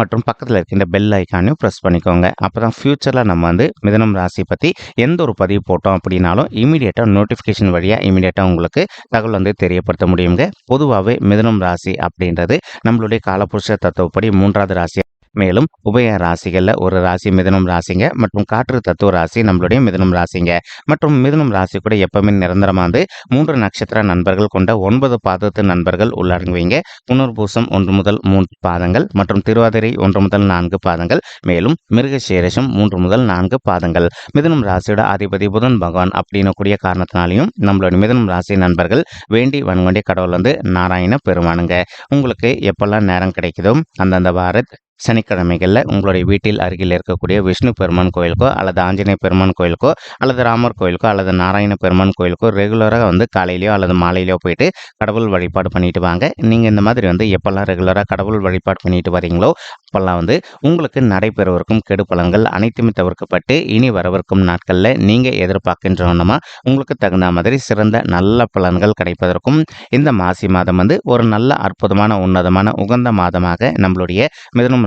மற்றும் பக்கத்தில் இருக்கின்ற பெல் ஐக்கானையும் ப்ரெஸ் பண்ணிக்கோங்க. அப்போ தான் ஃப்யூச்சரில் நம்ம வந்து மிதனம் ராசி பற்றி எந்த ஒரு பதிவு போட்டோம் அப்படின்னாலும் இமீடியட்டாக நோட்டிஃபிகேஷன் வழியாக இமீடியட்டாக உங்களுக்கு தகவல் வந்து தெரியப்படுத்த முடியுங்க. பொதுவாகவே மிதனம் ராசி அப்படின்றது நம்மளுடைய காலப்புருஷ தத்துவப்படி மூன்றாவது ராசி மேலும் உபய ராசிகளில் ஒரு ராசி மிதனம் ராசிங்க மற்றும் காற்று தத்துவ ராசி நம்மளுடைய மிதனம் ராசிங்க. மற்றும் மிதனம் ராசி கூட எப்பவுமே நிரந்தரமாக வந்து மூன்று நட்சத்திர நண்பர்கள் கொண்ட ஒன்பது பாதத்து நண்பர்கள் உள்ளடங்குவீங்க. புனர்பூசம் ஒன்று முதல் மூன்று பாதங்கள் மற்றும் திருவாதிரை ஒன்று முதல் நான்கு பாதங்கள். மேலும் மிருகசேரசம் மூன்று முதல் நான்கு பாதங்கள். மிதனம் ராசியோட அதிபதி புதன் பகவான் அப்படின்னு கூடிய காரணத்தினாலையும் நம்மளுடைய மிதனம் ராசி நண்பர்கள் வேண்டி வன்கொண்டிய கடவுள் வந்து நாராயண பெருமானுங்க. உங்களுக்கு எப்பெல்லாம் நேரம் கிடைக்குதோ அந்தந்த பாரத் சனிக்கிழமைகளில் உங்களுடைய வீட்டில் அருகில் இருக்கக்கூடிய விஷ்ணு பெருமான் கோயிலுக்கோ அல்லது ஆஞ்சநேய பெருமான் கோயிலுக்கோ அல்லது ராமர் கோயிலுக்கோ அல்லது நாராயண பெருமான் கோயிலுக்கோ ரெகுலராக வந்து காலையிலையோ அல்லது மாலையிலையோ போயிட்டு கடவுள் வழிபாடு பண்ணிட்டு வாங்க. நீங்கள் இந்த மாதிரி வந்து எப்போல்லாம் ரெகுலராக கடவுள் வழிபாடு பண்ணிட்டு வரீங்களோ அப்போல்லாம் வந்து உங்களுக்கு நடைபெறவிருக்கும் கெடு பலன்கள் அனைத்துமே தவிர்க்கப்பட்டு இனி வரவிருக்கும் நாட்களில் நீங்கள் எதிர்பார்க்கின்றவனமா உங்களுக்கு தகுந்த மாதிரி சிறந்த நல்ல பலன்கள் கிடைப்பதற்கும் இந்த மாசி மாதம் வந்து ஒரு நல்ல அற்புதமான உன்னதமான உகந்த மாதமாக நம்மளுடைய மிதனம்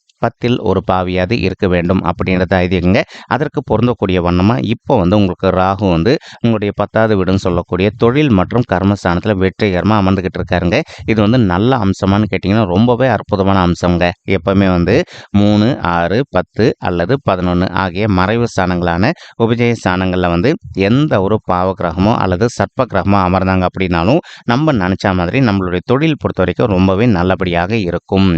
பத்தில் ஒரு பாவியாது இருக்க வேண்டும் அப்படின்றத ஐதீகங்க அதற்கு பொருந்தக்கூடிய வண்ணமாக இப்போ வந்து உங்களுக்கு ராகு வந்து உங்களுடைய பத்தாவது வீடுன்னு சொல்லக்கூடிய தொழில் மற்றும் கர்மஸ்தானத்தில் வெற்றிகரமாக அமர்ந்துக்கிட்டு இருக்காருங்க. இது வந்து நல்ல அம்சமானு கேட்டிங்கன்னா ரொம்பவே அற்புதமான அம்சங்க. எப்போவுமே வந்து மூணு ஆறு பத்து அல்லது பதினொன்று ஆகிய மறைவு ஸ்தானங்களான உபஜய ஸ்தானங்களில் வந்து எந்த ஒரு பாவ கிரகமோ அல்லது சர்ப்ப கிரகமோ அமர்ந்தாங்க அப்படின்னாலும் நம்ம நினச்ச மாதிரி நம்மளுடைய தொழில் பொறுத்த வரைக்கும் ரொம்பவே நல்லபடியாக இருக்கும்.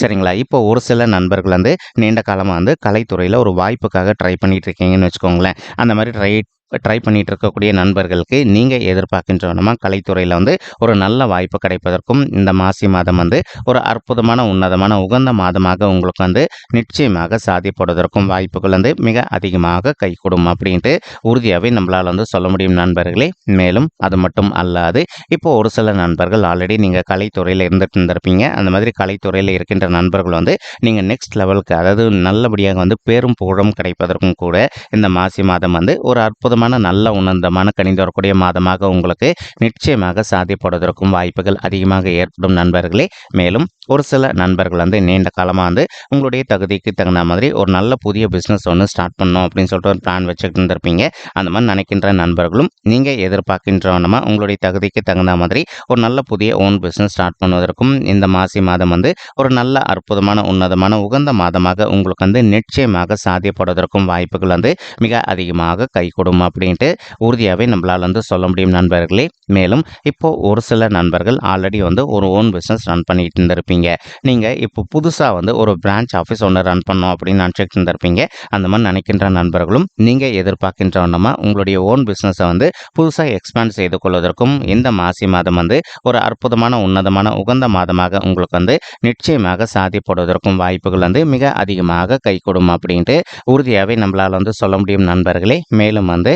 சரிங்களா? இப்போ ஒரு சில நண்பர் நண்பர்கள் வந்து நீண்ட காலமாக வந்து கலைத்துறையில் ஒரு வாய்ப்புக்காக ட்ரை பண்ணிகிட்டு இருக்கீங்கன்னு வச்சுக்கோங்களேன். அந்த மாதிரி ட்ரை ட்ரை பண்ணிட்டு இருக்கக்கூடிய நண்பர்களுக்கு நீங்கள் எதிர்பார்க்கின்றவனமா கலைத்துறையில் வந்து ஒரு நல்ல வாய்ப்பு கிடைப்பதற்கும் இந்த மாசி மாதம் வந்து ஒரு அற்புதமான உன்னதமான உகந்த மாதமாக உங்களுக்கு வந்து நிச்சயமாக சாதிப்படுவதற்கும் வாய்ப்புகள் வந்து மிக அதிகமாக கைகூடும் அப்படின்ட்டு உறுதியாகவே நம்மளால் வந்து சொல்ல முடியும் நண்பர்களே. மேலும் அது மட்டும் அல்லாது இப்போ ஒரு சில நண்பர்கள் ஆல்ரெடி நீங்கள் கலைத்துறையில் இருந்துட்டு இருந்திருப்பீங்க. அந்த மாதிரி கலைத்துறையில் இருக்கின்ற நண்பர்கள் வந்து நீங்கள் நெக்ஸ்ட் லெவலுக்கு அதாவது நல்லபடியாக வந்து பெரும் புகழும் கிடைப்பதற்கும் கூட இந்த மாசி மாதம் வந்து ஒரு அற்புதமான அற்புதமான நல்ல உணர்ந்தமான கணிந்து வரக்கூடிய மாதமாக உங்களுக்கு நிச்சயமாக சாதிப்படுவதற்கும் வாய்ப்புகள் அதிகமாக ஏற்படும் நண்பர்களே. மேலும் ஒரு சில நண்பர்கள் வந்து நீண்ட காலமாக வந்து உங்களுடைய தகுதிக்கு தகுந்த மாதிரி ஒரு நல்ல புதிய பிஸ்னஸ் ஒன்று ஸ்டார்ட் பண்ணணும் அப்படின்னு சொல்லிட்டு ஒரு பிளான் வச்சுக்கிட்டு இருந்திருப்பீங்க. அந்த மாதிரி நினைக்கின்ற நண்பர்களும் நீங்கள் எதிர்பார்க்கின்றவனமா உங்களுடைய தகுதிக்கு தகுந்த மாதிரி ஒரு நல்ல புதிய ஓன் பிஸ்னஸ் ஸ்டார்ட் பண்ணுவதற்கும் இந்த மாசி மாதம் வந்து ஒரு நல்ல அற்புதமான உன்னதமான உகந்த மாதமாக உங்களுக்கு வந்து நிச்சயமாக சாத்தியப்படுவதற்கும் வாய்ப்புகள் வந்து மிக அதிகமாக கைகூடும் அப்படின்ட்டு உறுதியாகவே நம்மளால் வந்து சொல்ல முடியும் நண்பர்களே. மேலும் இப்போது ஒரு சில நண்பர்கள் ஆல்ரெடி வந்து ஒரு ஓன் பிஸ்னஸ் ரன் பண்ணிகிட்டு இருந்திருப்பீங்க. நீங்கள் இப்போ புதுசாக வந்து ஒரு பிரான்ச் ஆஃபீஸ் ஒன்று ரன் பண்ணோம் அப்படின்னு நினச்சிட்டு இருந்திருப்பீங்க. அந்த மாதிரி நினைக்கின்ற நண்பர்களும் நீங்கள் எதிர்பார்க்கின்ற ஒன்றமா உங்களுடைய ஓன் பிஸ்னஸை வந்து புதுசாக எக்ஸ்பேண்ட் செய்து கொள்வதற்கும் இந்த மாசி மாதம் வந்து ஒரு அற்புதமான உன்னதமான உகந்த மாதமாக உங்களுக்கு வந்து நிச்சயமாக சாதிப்படுவதற்கும் வாய்ப்புகள் வந்து மிக அதிகமாக கைகூடும் அப்படின்ட்டு உறுதியாகவே நம்மளால் வந்து சொல்ல முடியும் நண்பர்களே. மேலும் வந்து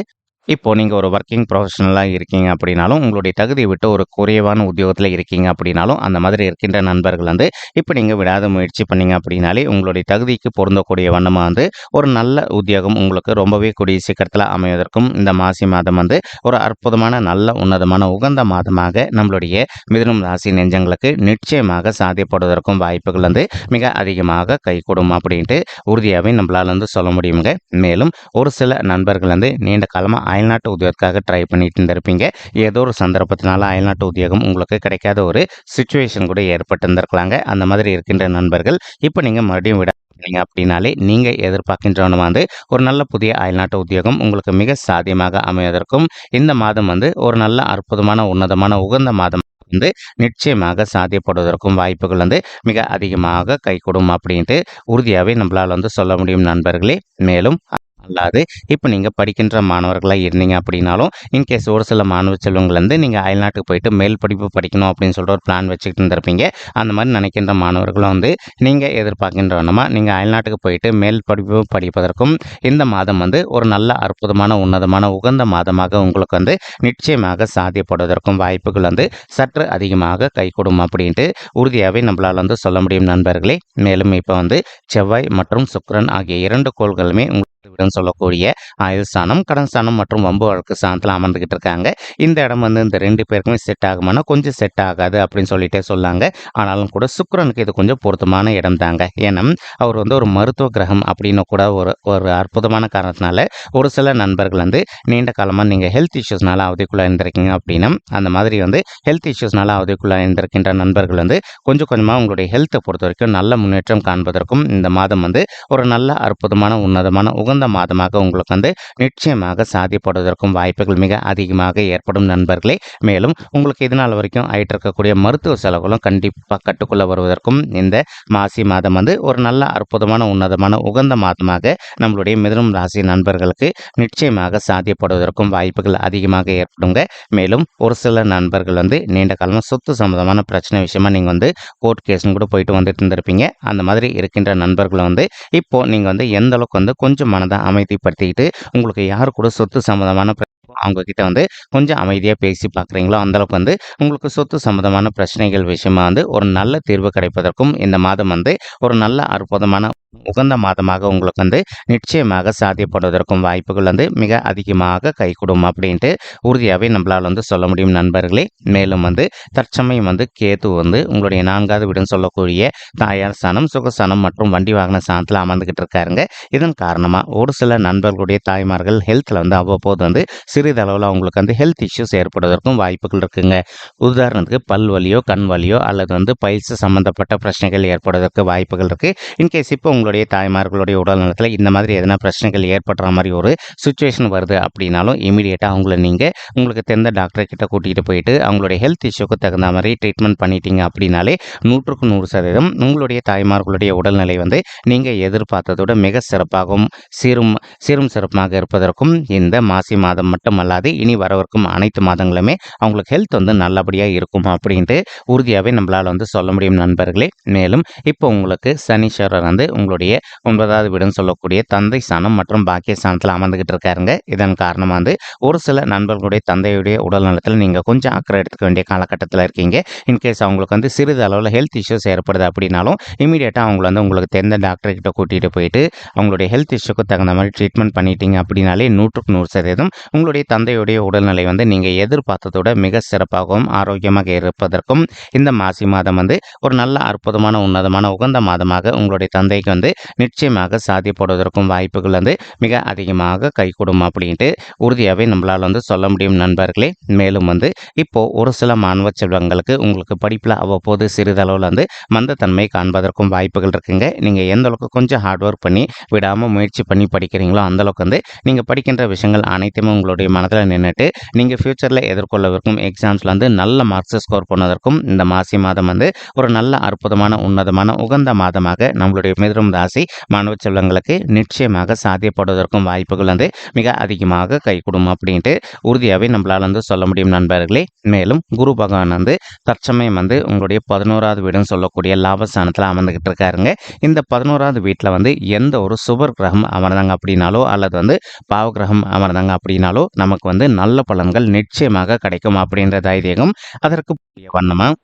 இப்போ நீங்கள் ஒரு ஒர்க்கிங் ப்ரொஃபஷனலாக இருக்கீங்க அப்படின்னாலும் உங்களுடைய தகுதியை விட்டு ஒரு குறைவான உத்தியோகத்தில் இருக்கீங்க அப்படின்னாலும் அந்த மாதிரி இருக்கின்ற நண்பர்கள் வந்து இப்போ நீங்கள் விடாத முயற்சி பண்ணீங்க அப்படின்னாலே உங்களுடைய தகுதிக்கு பொருந்தக்கூடிய வண்ணமாக வந்து ஒரு நல்ல உத்தியோகம் உங்களுக்கு ரொம்பவே கூடிய சீக்கிரத்தில் அமைவதற்கும் இந்த மாசி மாதம் வந்து ஒரு அற்புதமான நல்ல உன்னதமான உகந்த மாதமாக நம்மளுடைய மிதுனம் ராசி நெஞ்சங்களுக்கு நிச்சயமாக சாத்தியப்படுவதற்கும் வாய்ப்புகள் வந்து மிக அதிகமாக கைகூடும் அப்படின்ட்டு உறுதியாகவே நம்மளால் வந்து சொல்ல முடியுங்க. மேலும் ஒரு சில நண்பர்கள் வந்து நீண்ட காலமாக அயல்நாட்டு உத்தியோகத்துக்காக ட்ரை பண்ணிட்டு இருந்திருப்பீங்க. ஏதோ ஒரு சந்தர்ப்பத்தினால அயல்நாட்டு உத்தியோகம் உங்களுக்கு கிடைக்காத ஒரு சுச்சுவேஷன் கூட ஏற்பட்டிருந்திருக்கலாங்க. அந்த மாதிரி இருக்கின்ற நண்பர்கள் இப்போ நீங்கள் மறுபடியும் விட நீங்கள் அப்படின்னாலே நீங்கள் எதிர்பார்க்கின்றவனும் வந்து ஒரு நல்ல புதிய அயல்நாட்டு உத்தியோகம் உங்களுக்கு மிக சாத்தியமாக அமைவதற்கும் இந்த மாதம் வந்து ஒரு நல்ல அற்புதமான உன்னதமான உகந்த மாதம் வந்து நிச்சயமாக சாத்தியப்படுவதற்கும் வாய்ப்புகள் வந்து மிக அதிகமாக கைகூடும் அப்படின்ட்டு உறுதியாகவே நம்மளால் வந்து சொல்ல முடியும் நண்பர்களே. மேலும் அல்லாது இப்போ நீங்கள் படிக்கின்ற மாணவர்களாக இருந்தீங்க அப்படின்னாலும் இன்கேஸ் ஒரு சில மாணவ செல்வங்கள் வந்து நீங்கள் அயல்நாட்டுக்கு போயிட்டு மேல் படிப்பு படிக்கணும் அப்படின்னு சொல்லிட்டு ஒரு பிளான் வச்சுக்கிட்டு இருந்திருப்பீங்க. அந்த மாதிரி நினைக்கின்ற மாணவர்களும் வந்து நீங்கள் எதிர்பார்க்கின்றவனமா நீங்கள் அயல்நாட்டுக்கு போயிட்டு மேல் படிப்பு படிப்பதற்கும் இந்த மாதம் வந்து ஒரு நல்ல அற்புதமான உன்னதமான உகந்த மாதமாக உங்களுக்கு வந்து நிச்சயமாக சாத்தியப்படுவதற்கும் வாய்ப்புகள் வந்து சற்று அதிகமாக கைகூடும் அப்படின்ட்டு உறுதியாகவே நம்மளால் வந்து சொல்ல முடியும் நண்பர்களே. மேலும் இப்போ வந்து செவ்வாய் மற்றும் சுக்கரன் ஆகிய இரண்டு கோள்களுமே சொல்லக்கூடிய ஆயுள் ஸ்தானம் கடன் ஸ்தானம் மற்றும் வம்பு வழக்கு ஸ்தானத்தில் அமர்ந்துகிட்டு இருக்காங்க. இந்த இடம் வந்து இந்த ரெண்டு பேருக்குமே செட் ஆகுமானா கொஞ்சம் செட் ஆகாது அப்படின்னு சொல்லிட்டே சொல்லாங்க. ஆனாலும் கூட சுக்கரனுக்கு இது கொஞ்சம் பொருத்தமான இடம் தாங்க. ஏன்னா அவர் வந்து ஒரு மருத்துவ கிரகம் அப்படின்னு கூட ஒரு ஒரு அற்புதமான காரணத்தினால ஒரு சில நண்பர்கள் வந்து நீண்ட காலமாக நீங்கள் ஹெல்த் இஷ்யூஸ்னால அவதிக்குள்ளே இருந்திருக்கீங்க அப்படின்னா அந்த மாதிரி வந்து ஹெல்த் இஷ்யூஸ்னால அவதிக்குள்ளே இருந்திருக்கின்ற நண்பர்கள் வந்து கொஞ்சம் கொஞ்சமாக உங்களுடைய ஹெல்த்தை பொறுத்த வரைக்கும் நல்ல முன்னேற்றம் காண்பதற்கும் இந்த மாதம் வந்து ஒரு நல்ல அற்புதமான உன்னதமான உகந்த மாதமாக உங்களுக்கு வந்து நிச்சயமாக சாத்தியப்படுவதற்கும் வாய்ப்புகள் மிக அதிகமாக ஏற்படும் நண்பர்களே. மேலும் உங்களுக்கு இதனால் வரைக்கும் ஆயிட்டு இருக்கக்கூடிய மருத்துவ செலவுகளும் கண்டிப்பாக கட்டுக்குள்ள வருவதற்கும் இந்த மாசி மாதம் வந்து ஒரு நல்ல அற்புதமான உன்னதமான உகந்த மாதமாக நம்மளுடைய மிதனம் ராசி நண்பர்களுக்கு நிச்சயமாக சாத்தியப்படுவதற்கும் வாய்ப்புகள் அதிகமாக ஏற்படுங்க. மேலும் ஒரு சில நண்பர்கள் வந்து நீண்ட காலமாக சொத்து சம்மந்தமான பிரச்சனை விஷயமா நீங்கள் வந்து கோர்ட் கேஸ்னு கூட போயிட்டு வந்துட்டு இருந்திருப்பீங்க. அந்த மாதிரி இருக்கின்ற நண்பர்களை வந்து இப்போ நீங்கள் வந்து எந்த அளவுக்கு வந்து கொஞ்சம் தான் அமைதிப்படுத்திக்கிட்டு உங்களுக்கு யார் கூட சொத்து சம்மந்தமான அவங்கக்கிட்ட அவங்க கிட்ட வந்து கொஞ்சம் அமைதியாக பேசி பார்க்குறீங்களோ அந்தளவுக்கு வந்து உங்களுக்கு சொத்து சம்மந்தமான பிரச்சனைகள் விஷயமா வந்து ஒரு நல்ல தீர்வு கிடைப்பதற்கும் இந்த மாதம் வந்து ஒரு நல்ல அற்புதமான உகந்த மாதமாக உங்களுக்கு வந்து நிச்சயமாக சாத்தியப்படுவதற்கும் வாய்ப்புகள் வந்து மிக அதிகமாக கைகூடும் அப்படின்ட்டு உறுதியாகவே நம்மளால் வந்து சொல்ல முடியும் நண்பர்களே. மேலும் வந்து தற்சமயம் வந்து கேது வந்து உங்களுடைய நான்காவது வீடுன்னு சொல்லக்கூடிய தாயார் சனம் சுகசனம் மற்றும் வண்டி வாகன சாணத்தில் அமர்ந்துக்கிட்டு இருக்காருங்க. இதன் காரணமாக ஒரு சில நண்பர்களுடைய தாய்மார்கள் ஹெல்த்தில் வந்து அவ்வப்போது வந்து சிறு சிறிதளவில் அவங்களுக்கு வந்து ஹெல்த் இஷ்யூஸ் ஏற்படுவதற்கும் வாய்ப்புகள் இருக்குங்க. உதாரணத்துக்கு பல் வலியோ கண் வலியோ அல்லது வந்து பயிற்சி சம்மந்தப்பட்ட பிரச்சனைகள் ஏற்படுவதற்கு வாய்ப்புகள் இருக்குது இன்கேஸ் இப்போ உங்களுடைய தாய்மார்களுடைய உடல் நலத்தில் இந்த மாதிரி எதனா பிரச்சனைகள் ஏற்படுற மாதிரி ஒரு சுச்சுவேஷன் வருது அப்படின்னாலும் இமீடியட்டாக அவங்கள நீங்கள் உங்களுக்கு தெரிந்த டாக்டர் கிட்ட கூட்டிகிட்டு போயிட்டு அவங்களுடைய ஹெல்த் இஷ்யூக்கு தகுந்த மாதிரி ட்ரீட்மெண்ட் பண்ணிட்டீங்க அப்படின்னாலே நூற்றுக்கு நூறு சதவீதம் உங்களுடைய தாய்மார்களுடைய உடல்நிலை வந்து நீங்கள் எதிர்பார்த்ததோட மிக சிறப்பாகவும் சீரும் சீரும் சிறப்பாக இருப்பதற்கும் இந்த மாசி மாதம் மட்டும் மட்டுமல்லாது இனி வரவிருக்கும் அனைத்து மாதங்களுமே அவங்களுக்கு ஹெல்த் வந்து நல்லபடியாக இருக்கும் அப்படின்ட்டு உறுதியாகவே நம்மளால் வந்து சொல்ல முடியும் நண்பர்களே. மேலும் இப்போ உங்களுக்கு சனீஸ்வரர் வந்து உங்களுடைய ஒன்பதாவது வீடுன்னு சொல்லக்கூடிய தந்தை ஸ்தானம் மற்றும் பாக்கிய ஸ்தானத்தில் அமர்ந்துகிட்டு இருக்காருங்க. இதன் காரணமாக வந்து ஒரு சில நண்பர்களுடைய தந்தையுடைய உடல் நலத்தில் நீங்கள் கொஞ்சம் அக்கறை எடுத்துக்க வேண்டிய காலகட்டத்தில் இருக்கீங்க. இன்கேஸ் அவங்களுக்கு வந்து சிறிது அளவில் ஹெல்த் இஷ்யூஸ் ஏற்படுது அப்படின்னாலும் இமீடியட்டாக அவங்கள வந்து உங்களுக்கு தெரிந்த டாக்டர்கிட்ட கூட்டிகிட்டு போயிட்டு அவங்களுடைய ஹெல்த் இஷ்யூக்கு தகுந்த மாதிரி ட்ரீட்மெண்ட் பண்ணிட்டீங்க அப்படின்னாலே நூற்றுக்கு நூறு சதவீதம் உங்களுடைய தந்தையுடைய உடல்நிலை வந்து நீங்கள் எதிர்பார்த்ததோட மிக சிறப்பாகவும் ஆரோக்கியமாக இருப்பதற்கும் இந்த மாசி மாதம் வந்து ஒரு நல்ல அற்புதமான உன்னதமான உகந்த மாதமாக உங்களுடைய தந்தைக்கு வந்து நிச்சயமாக சாத்தியப்படுவதற்கும் வாய்ப்புகள் வந்து மிக அதிகமாக கைகூடும் அப்படின்ட்டு உறுதியாகவே நம்மளால் வந்து சொல்ல முடியும் நண்பர்களே. மேலும் வந்து இப்போ ஒரு சில மாணவ செல்வங்களுக்கு உங்களுக்கு படிப்பில் அவ்வப்போது சிறிதளவில் வந்து மந்தத்தன்மை காண்பதற்கும் வாய்ப்புகள் இருக்குங்க. நீங்கள் எந்த அளவுக்கு கொஞ்சம் ஹார்ட் ஒர்க் பண்ணி விடாமல் முயற்சி பண்ணி படிக்கிறீங்களோ அந்தளவுக்கு வந்து நீங்கள் படிக்கின்ற விஷயங்கள் அனைத்துமே உங்களுடைய மனதில் நின்றுட்டு நீங்கள் ஃப்யூச்சரில் எதிர்கொள்ளவிருக்கும் எக்ஸாம்ஸில் வந்து நல்ல மார்க்ஸை ஸ்கோர் பண்ணதற்கும் இந்த மாசி மாதம் வந்து ஒரு நல்ல அற்புதமான உன்னதமான உகந்த மாதமாக நம்மளுடைய மிதுனம் ராசி மாணவ செல்வங்களுக்கு நிச்சயமாக சாத்தியப்படுவதற்கும் வாய்ப்புகள் வந்து மிக அதிகமாக கைகூடும் அப்படின்ட்டு உறுதியாகவே நம்மளால் வந்து சொல்ல முடியும் நண்பர்களே. மேலும் குரு பகவான் வந்து தற்சமயம் வந்து உங்களுடைய பதினோராவது வீடுன்னு சொல்லக்கூடிய லாபஸ்தானத்தில் அமர்ந்துகிட்டு இருக்காருங்க. இந்த பதினோராவது வீட்டில் வந்து எந்த ஒரு சுபர் கிரகம் அமர்ந்தாங்க அப்படின்னாலோ அல்லது வந்து பாவ கிரகம் அமர்ந்தாங்க அப்படின்னாலோ நமக்கு வந்து நல்ல பலன்கள் நிச்சயமாக கிடைக்கும் அப்படின்ற தைரியம் அதற்கு வண்ணமாக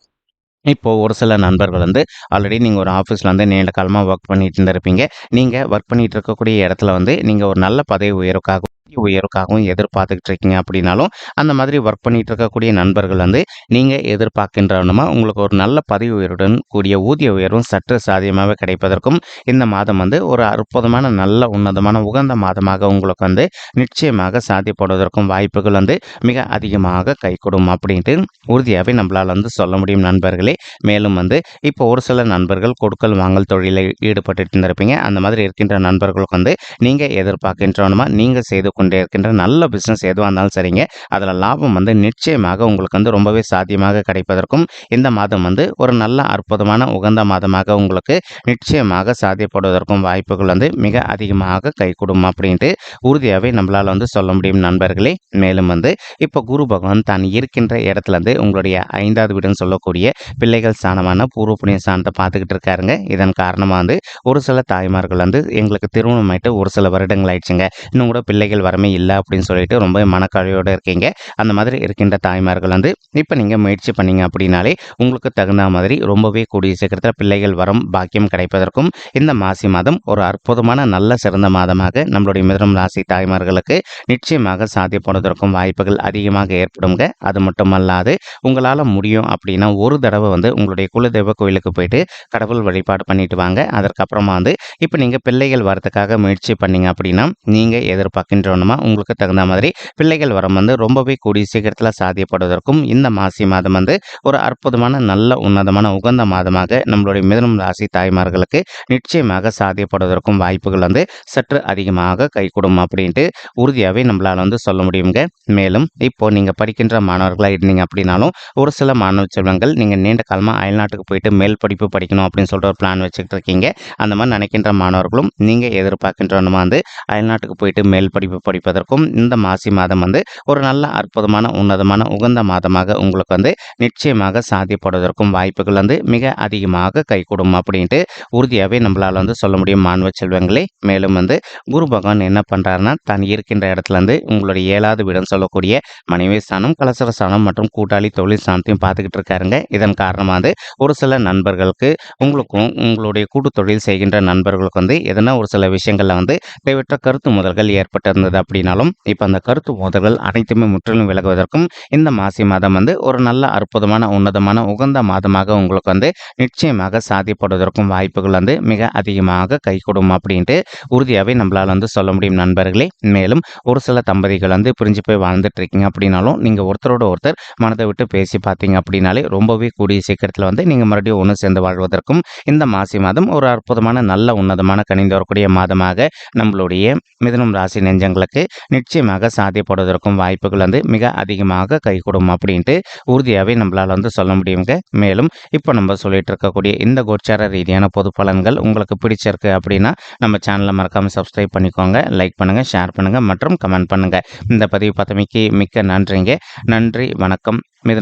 இப்போது இப்போ ஒரு சில நண்பர்கள் வந்து ஆல்ரெடி நீங்கள் ஒரு ஆஃபீஸில் வந்து நீண்ட காலமாக ஒர்க் பண்ணிட்டு இருந்திருப்பீங்க. நீங்கள் ஒர்க் பண்ணிட்டு இருக்கக்கூடிய இடத்துல வந்து நீங்கள் ஒரு நல்ல பதவி உயர்வுக்காக உயர்வுக்காகவும் எதிர்பார்த்துக்கிட்டு இருக்கீங்க அப்படின்னாலும் அந்த மாதிரி ஒர்க் பண்ணிகிட்டு இருக்கக்கூடிய நண்பர்கள் வந்து நீங்கள் எதிர்பார்க்கின்றவனுமா உங்களுக்கு ஒரு நல்ல பதவி உயர்வுடன் கூடிய ஊதிய உயர்வும் சற்று சாதியமாக கிடைப்பதற்கும் இந்த மாதம் வந்து ஒரு அற்புதமான நல்ல உன்னதமான உகந்த மாதமாக உங்களுக்கு வந்து நிச்சயமாக சாத்தியப்படுவதற்கும் வாய்ப்புகள் வந்து மிக அதிகமாக கைகூடும் அப்படின்ட்டு உறுதியாகவே நம்மளால் வந்து சொல்ல முடியும் நண்பர்களே. மேலும் வந்து இப்போ ஒரு சில நண்பர்கள் கொடுக்கல் வாங்கல் தொழிலில் ஈடுபட்டு இருந்திருப்பீங்க அந்த மாதிரி இருக்கின்ற நண்பர்களுக்கு வந்து நீங்கள் எதிர்பார்க்கின்றவனுமா நீங்கள் செய்து கொண்டே இருக்கின்ற நல்ல பிஸ்னஸ் எதுவாக இருந்தாலும் சரிங்க. அதில் லாபம் வந்து நிச்சயமாக உங்களுக்கு வந்து ரொம்பவே சாத்தியமாக கிடைப்பதற்கும் இந்த மாதம் வந்து ஒரு நல்ல அற்புதமான உகந்த மாதமாக உங்களுக்கு நிச்சயமாக சாத்தியப்படுவதற்கும் வாய்ப்புகள் வந்து மிக அதிகமாக கைகூடும் அப்படின்ட்டு உறுதியாகவே நம்மளால் வந்து சொல்ல முடியும் நண்பர்களே. மேலும் வந்து இப்போ குரு பகவான் தான் இருக்கின்ற இடத்துல இருந்து உங்களுடைய ஐந்தாவது வீடுன்னு சொல்லக்கூடிய பிள்ளைகள் ஸ்தானமான பூர்வ புண்ணிய ஸ்தானத்தை பார்த்துக்கிட்டு இருக்காருங்க. இதன் காரணமாக வந்து ஒரு சில தாய்மார்கள் வந்து எங்களுக்கு திருமணம் ஆயிட்டு ஒரு சில வருடங்கள் ஆயிடுச்சுங்க. இன்னும் கூட பிள்ளைகள் வரமே இல்லை அப்படின்னு சொல்லிட்டு ரொம்ப மனக்கழியோடு இருக்கீங்க. அந்த மாதிரி இருக்கின்ற தாய்மார்கள் வந்து இப்போ நீங்கள் முயற்சி பண்ணீங்க அப்படின்னாலே உங்களுக்கு தகுந்த மாதிரி ரொம்பவே கூடிய சீக்கிரத்தில் பிள்ளைகள் வரும் பாக்கியம் கிடைப்பதற்கும் இந்த மாசி மாதம் ஒரு அற்புதமான நல்ல சிறந்த மாதமாக நம்மளுடைய மிதனம் ராசி தாய்மார்களுக்கு நிச்சயமாக சாத்தியப்படுவதற்கும் வாய்ப்புகள் அதிகமாக ஏற்படுங்க. அது மட்டுமல்லாது உங்களால் முடியும் அப்படின்னா ஒரு தடவை வந்து உங்களுடைய குலதெய்வ கோயிலுக்கு போயிட்டு கடவுள் வழிபாடு பண்ணிட்டு வாங்க. அதற்கப்புறமா வந்து இப்போ நீங்கள் பிள்ளைகள் வரத்துக்காக முயற்சி பண்ணீங்க அப்படின்னா நீங்கள் காரணமாக உங்களுக்கு தகுந்த மாதிரி பிள்ளைகள் வரம் வந்து ரொம்பவே கூடிய சீக்கிரத்தில் சாத்தியப்படுவதற்கும் இந்த மாசி மாதம் வந்து ஒரு அற்புதமான நல்ல உன்னதமான உகந்த மாதமாக நம்மளுடைய மிதனம் ராசி தாய்மார்களுக்கு நிச்சயமாக சாத்தியப்படுவதற்கும் வாய்ப்புகள் வந்து சற்று அதிகமாக கைகூடும் அப்படின்ட்டு உறுதியாகவே நம்மளால் வந்து சொல்ல முடியுங்க. மேலும் இப்போ நீங்கள் படிக்கின்ற மாணவர்களாக இருந்தீங்க அப்படின்னாலும் ஒரு சில மாணவ செல்வங்கள் நீங்கள் நீண்ட காலமாக அயல்நாட்டுக்கு போயிட்டு மேல் படிப்பு படிக்கணும் அப்படின்னு சொல்லிட்டு ஒரு பிளான் வச்சுக்கிட்டு இருக்கீங்க. அந்த மாதிரி நினைக்கின்ற மாணவர்களும் நீங்கள் எதிர்பார்க்கின்றவனுமா வந்து அயல்நாட்டுக்கு போயிட்டு மேல் படிப்பு படிப்பதற்கும் இந்த மாசி மாதம் வந்து ஒரு நல்ல அற்புதமான உன்னதமான உகந்த மாதமாக உங்களுக்கு வந்து நிச்சயமாக சாதிப்படுவதற்கும் வாய்ப்புகள் வந்து மிக அதிகமாக கைகூடும் அப்படின்ட்டு உறுதியாகவே நம்மளால் வந்து சொல்ல முடியும். மாணவ செல்வங்களே மேலும் வந்து குரு பகவான் என்ன பண்ணுறாருன்னா தான் இருக்கின்ற இடத்துல வந்து உங்களுடைய ஏழாவது வீடம் சொல்லக்கூடிய மனைவி ஸ்தானம் கலசர ஸ்தானம் மற்றும் கூட்டாளி தொழில் ஸ்தானத்தையும் பார்த்துக்கிட்டு இருக்காருங்க. இதன் காரணமாக வந்து ஒரு சில நண்பர்களுக்கு உங்களுக்கும் உங்களுடைய கூட்டு தொழில் செய்கின்ற நண்பர்களுக்கு வந்து எதனா ஒரு சில விஷயங்களில் வந்து தேவையற்ற கருத்து முதல்கள் ஏற்பட்டிருந்தது. அப்படின்னாலும் இப்போ அந்த கருத்து மோதல்கள் அனைத்துமே முற்றிலும் விலகுவதற்கும் இந்த மாசி மாதம் வந்து ஒரு நல்ல அற்புதமான உன்னதமான உகந்த மாதமாக உங்களுக்கு வந்து நிச்சயமாக சாதிப்படுவதற்கும் வாய்ப்புகள் வந்து மிக அதிகமாக கைகூடும் அப்படின்ட்டு உறுதியாகவே நம்மளால் வந்து சொல்ல முடியும் நண்பர்களே. மேலும் ஒரு சில தம்பதிகள் வந்து பிரிஞ்சு போய் வாழ்ந்துட்டு இருக்கீங்க அப்படின்னாலும் நீங்கள் ஒருத்தரோட ஒருத்தர் மனதை விட்டு பேசி பார்த்தீங்க அப்படின்னாலே ரொம்பவே கூடிய சீக்கிரத்தில் வந்து நீங்கள் மறுபடியும் ஒன்று சேர்ந்து வாழ்வதற்கும் இந்த மாசி மாதம் ஒரு அற்புதமான நல்ல உன்னதமான கணிந்து வரக்கூடிய மாதமாக நம்மளுடைய மிதுனம் ராசி நெஞ்சங்கள் நெஞ்சங்களுக்கு நிச்சயமாக சாத்தியப்படுவதற்கும் வாய்ப்புகள் வந்து மிக அதிகமாக கைகூடும் அப்படின்ட்டு உறுதியாகவே நம்மளால் வந்து சொல்ல முடியுங்க. மேலும் இப்போ நம்ம சொல்லிட்டு இருக்கக்கூடிய இந்த கோச்சார ரீதியான பொது பலன்கள் உங்களுக்கு பிடிச்சிருக்கு அப்படின்னா நம்ம சேனலை மறக்காமல் சப்ஸ்கிரைப் பண்ணிக்கோங்க லைக் பண்ணுங்கள் ஷேர் பண்ணுங்கள் மற்றும் கமெண்ட் பண்ணுங்கள் இந்த பதிவு பத்தமைக்கு மிக்க நன்றிங்க. நன்றி வணக்கம். மிதுனம்